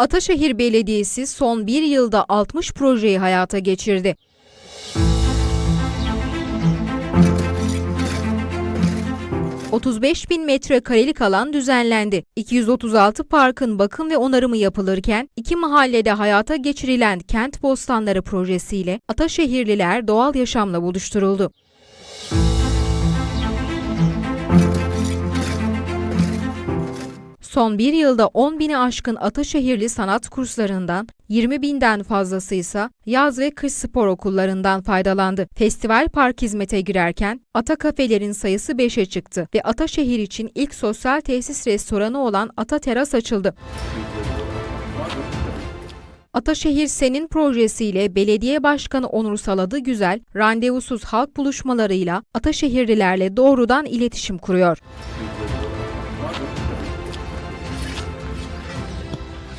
Ataşehir Belediyesi son bir yılda 60 projeyi hayata geçirdi. ...35 bin metrekarelik alan düzenlendi. 236 parkın bakım ve onarımı yapılırken... ...iki mahallede hayata geçirilen Kent Bostanları projesiyle... ...Ataşehirliler doğal yaşamla buluşturuldu. Son bir yılda 10 bini aşkın Ataşehirli sanat kurslarından 20 binden fazlası ise yaz ve kış spor okullarından faydalandı. Festival park hizmete girerken Ata kafelerin sayısı 5'e çıktı ve Ataşehir için ilk sosyal tesis restoranı olan Ata Teras açıldı. Ataşehir Senin projesiyle Belediye Başkanı Onur Saladı Güzel, randevusuz halk buluşmalarıyla Ataşehirlilerle doğrudan iletişim kuruyor.